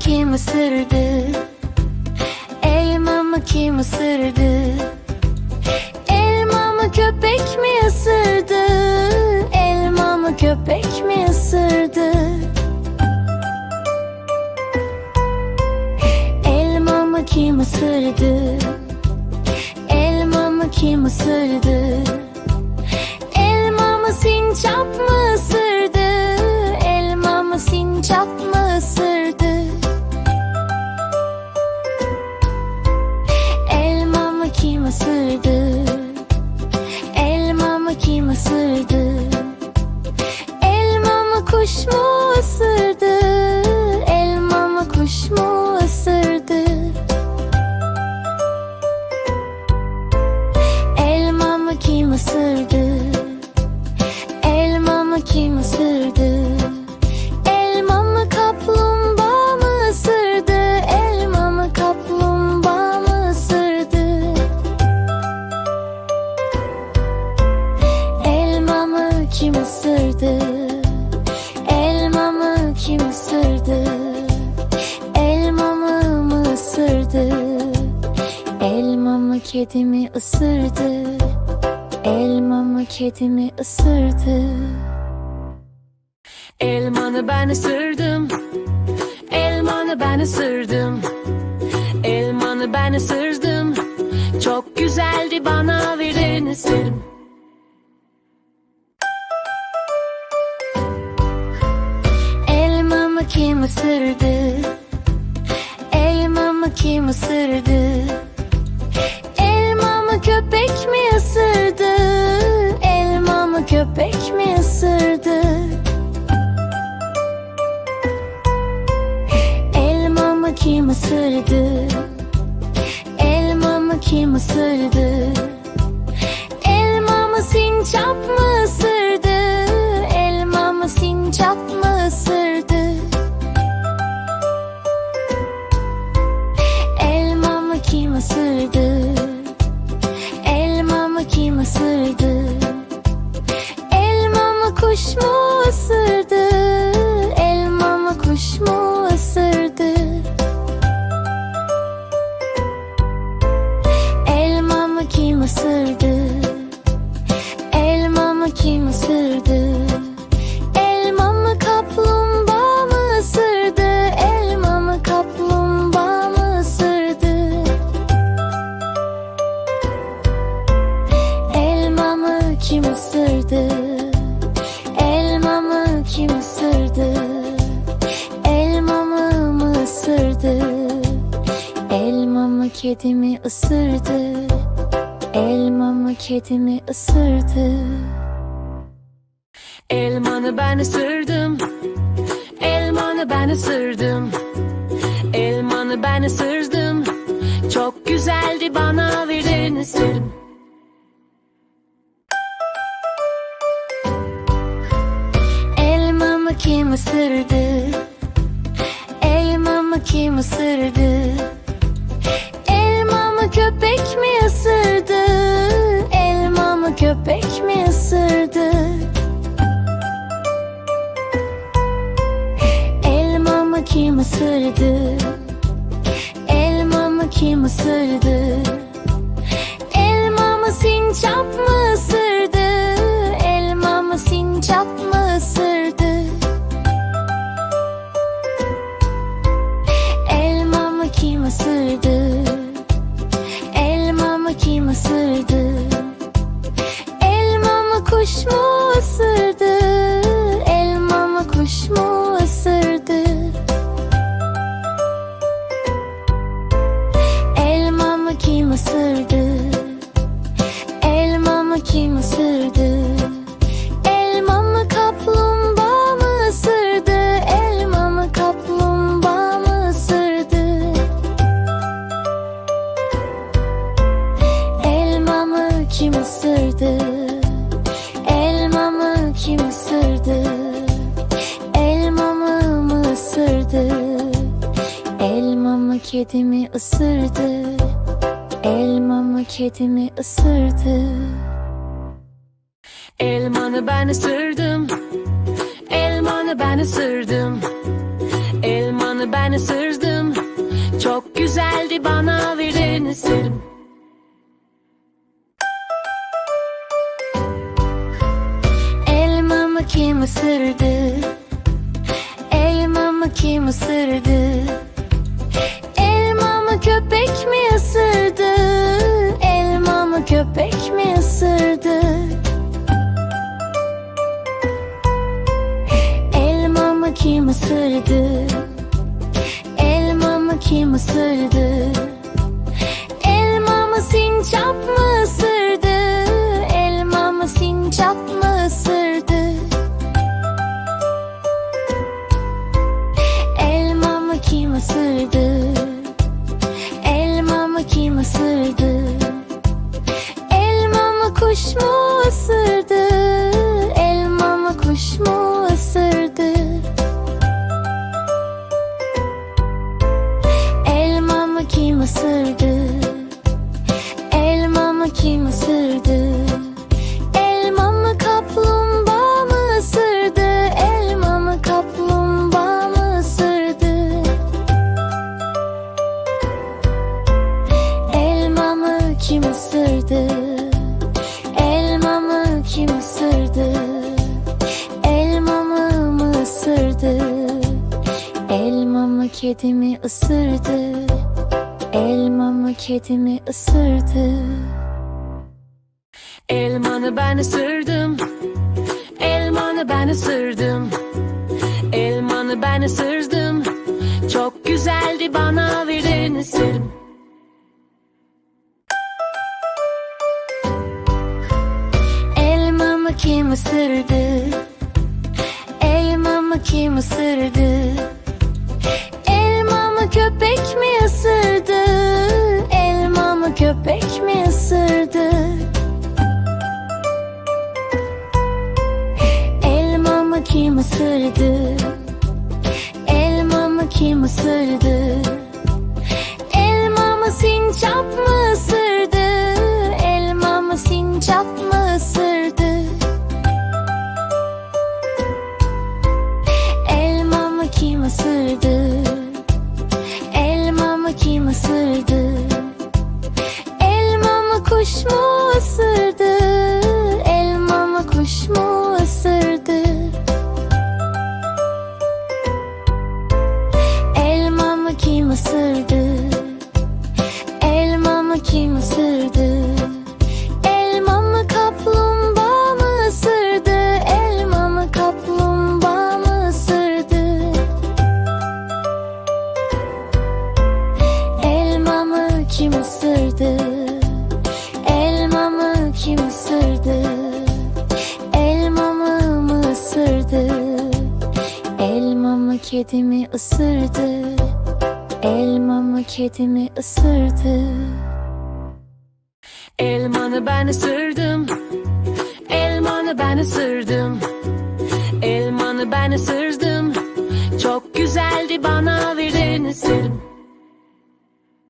kim ısırdı? Elmamı kim ısırdı? Elmamı köpek mi ısırdı? Elmamı köpek mi ısırdı? Elmamı kim ısırdı? Elmamı kim ısırdı? Elmamı sincap mı ısırdı? Elmamı sincap mı kedimi ısırdı? Elmamı kedimi ısırdı? Elmanı ben ısırdım Elmanı ben ısırdım Elmanı ben ısırdım Çok güzeldi bana verin ısırdım ısırdı? Elmamı kim ısırdı? Elmamı sincap mı ısırdı? Elmamı sincap mı ısırdı? Elmamı kim ısırdı? Elmamı kim ısırdı? Elmamı kuş mu ısırdı? Kim ısırdı? Mı ısırdı? Elmamı kaplumbağa mı ısırdı? Elmamı kim ısırdı? Elmamı kim ısırdı? Elmamı mı ısırdı? Elmamı kedimi ısırdı? Elmamı kedimi ısırdı? Elmanı ben ısırdım Elmanı ben ısırdım Elmanı ben ısırdım Çok güzeldi bana verin ısırdım Elmamı kim ısırdı? Elmamı kim ısırdı? Elmamı köpek mi ısırdı? Elmamı köpek mi ısırdı? Kim ısırdı? Elmamı kim ısırdı? Elmamı sincap mı ısırdı? Elmamı sincap mı ısırdı? Elmamı kim ısırdı? Elmamı kim ısırdı? Elmamı kuş mu kedimi ısırdı? Elma mı kedimi ısırdı? Elmanı ben ısırdım. Elmanı ben ısırdım. Elmanı ben ısırdım. Çok güzeldi bana verin ısırım. Elmamı köpek kuş mu ısırdı? Elmamı kedi mi ısırdı? Elmamı kedi mi ısırdı? Elmanı ben ısırdım Elmanı ben ısırdım Elmanı ben ısırdım Çok güzeldi bana verdin isterim Elmamı kim ısırdı? Elmamı kim ısırdı? Köpek mi ısırdı? Elmamı kim ısırdı? Elmamı kim ısırdı? Elmamı sincap mı ısırdı? Elmamı sincap mı ısırdı? Elmamı kim ısırdı? Elmamı kim ısırdı? Kuş mu ısırdı? Elmamı kuş mu ısırdı? Elmamı kim ısırdı? Elmamı kim ısırdı? Elmamı kaplumbağa mı ısırdı? Elmamı kaplumbağa mı ısırdı? Elmamı kim ısırdı? Elmamı kedi mi ısırdı? Elmamı kedi mi ısırdı? Elmanı ben ısırdım Elmanı ben ısırdım Elmanı ben ısırdım Çok güzeldi bana verdin isterim